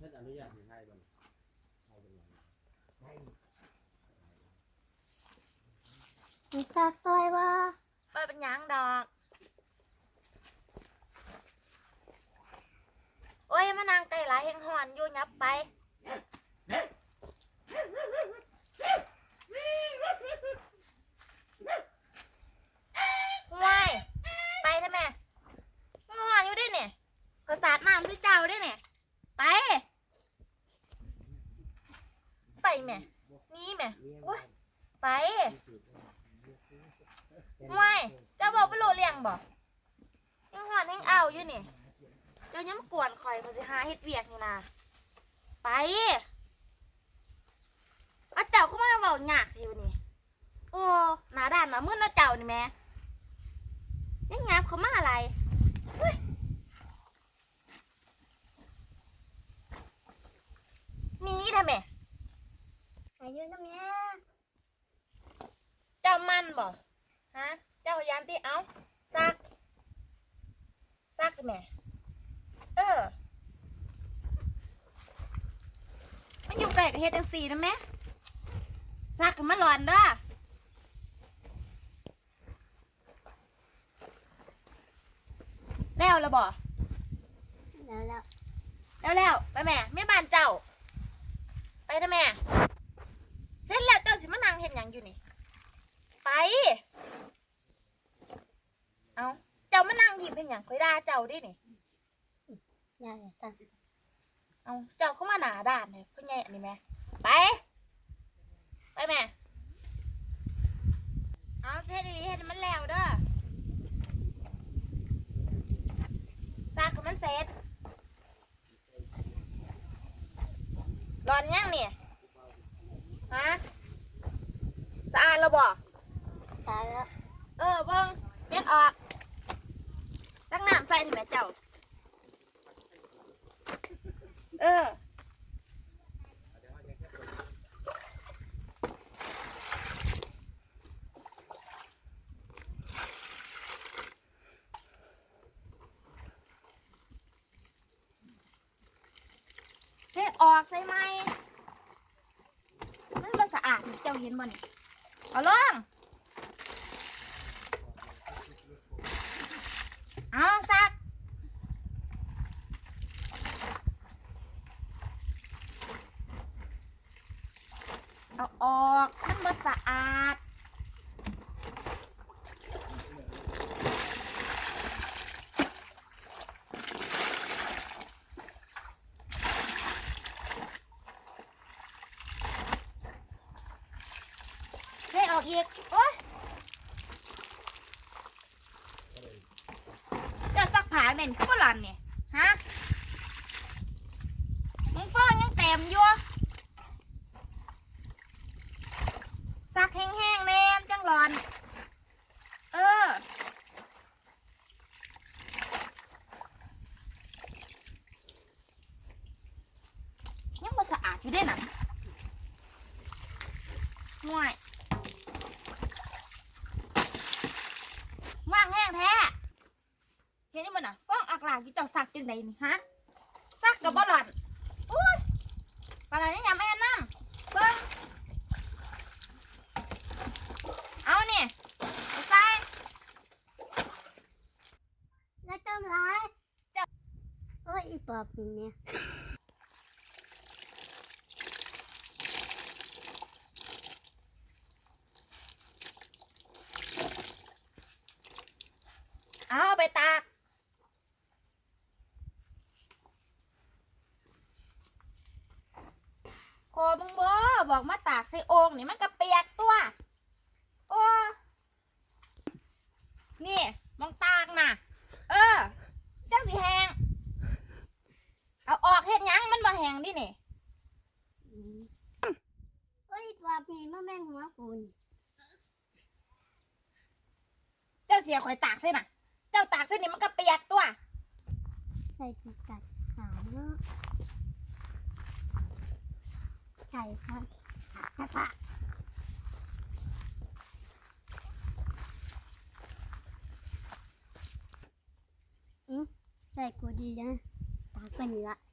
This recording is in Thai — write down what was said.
เพิ่นอนุญาตให้ไทยบ่ไทยเป็นหยังไทยมีซากซอยบ่เปิดเป็นหยังดอก โอ้ยมานางไก่หลายแห่งหอนอยู่ยับไป ห่วยไปทำไมหอนอยู่ดิเนี่ยขอสาดน้ำที่เจ้าดิเนี่ย ไป ไปแม่นี่แม่เลี้ยงโอ้ยไปเป็นห่วยเจ้าบอกไปโลเลียงบอกยังหอนยังเอาอยู่นี่เจ้ายังมากวนคอยเขาสิหาเฮ็ดเวียกนี่นะไปเอาเจ้าเข้ามาเบาหยากเทวนี่โอ้หนาด้านหนามืดเนาะเจ้านี่แม่ยังงับเขามาอะไรเฮ้ยหนีทำไม อายุน้ำแม่ เจ้ามัน บอกฮะ เจ้าพยายามที่เอาซักซักแม่เออมันอยู่ไกลกับเฮ็ดจังสี่นะแม่ซักให้มันร้อนเด้อแล้วละบ่แล้วแล้วแล้วแล้วไปแม่แม่บ้านเจ้า ไปนะแม่ เสร็จแล้วเจ้าสิมานั่งเห็นหยังอยู่นี่ ไป เอาเจ้ามานั่งหยิบเป็นหยังคอยด่าเจ้าดินี่ยายสั่งเอาเจ้าเข้ามาหนาด่านเลยคุณยายอันนี้แม่ไป ไปแม่ เอาเทศดีๆให้มันแล้วเด้อซากให้มันเสร็จร้อนยังเนี่ยฮะสะอาดแล้วบ่ ตายแล้วเออเบิ้งเลี่ยนออกตั้งน้ำใส่ถึงแม่เจ้า เออเทออกใส่ไหมมันบ่สะอาดเจ้าเห็นบ่นี่เอาลง เอาซัก เอาออกมันบ่สะอาดให้ออกอีก โอ๊ยเจ้าซักผ้า เหม็นก็หล่อนเนี่ยฮะมึงฟ้องยังเต็มอยู่ซักแห้งๆแนมจังหลอน เออยังบ่สะอาดอยู่เด้น่ะห่วย ว่างแห้งแท้เห็นนี่มันอะฟ้องอั กหลากอยู่เจ้าสักจังใดนี่ฮะสักกับบ่หลอนอุ้ยปานนั้นยังแม่น้ำเบิ่งเอานี่เอาใส่แล้วต้องร้ายจับโอ้ยอีปอบนี่เนี่ยเอาไปตากโคมึง บ่บอกมาตากใส่โอ่งนี่มันก็เปียกตัวโอ้นี่มองตากน่ะ เออจังสิแหงเอาออกเฮ็ดหยังมันบ่แหงดินี่อืมโอ้ยอีปอบนี่มาแม่งหัวกูนเจ้าเสียข่อยตากใส่น่ะ เจ้าตากใส่นี่มันก็เปียกตัวใส่กีกัดขาเนาะใส่ครับ ขาขาขาอืมใส่กูดีนะตากไปนี่ละ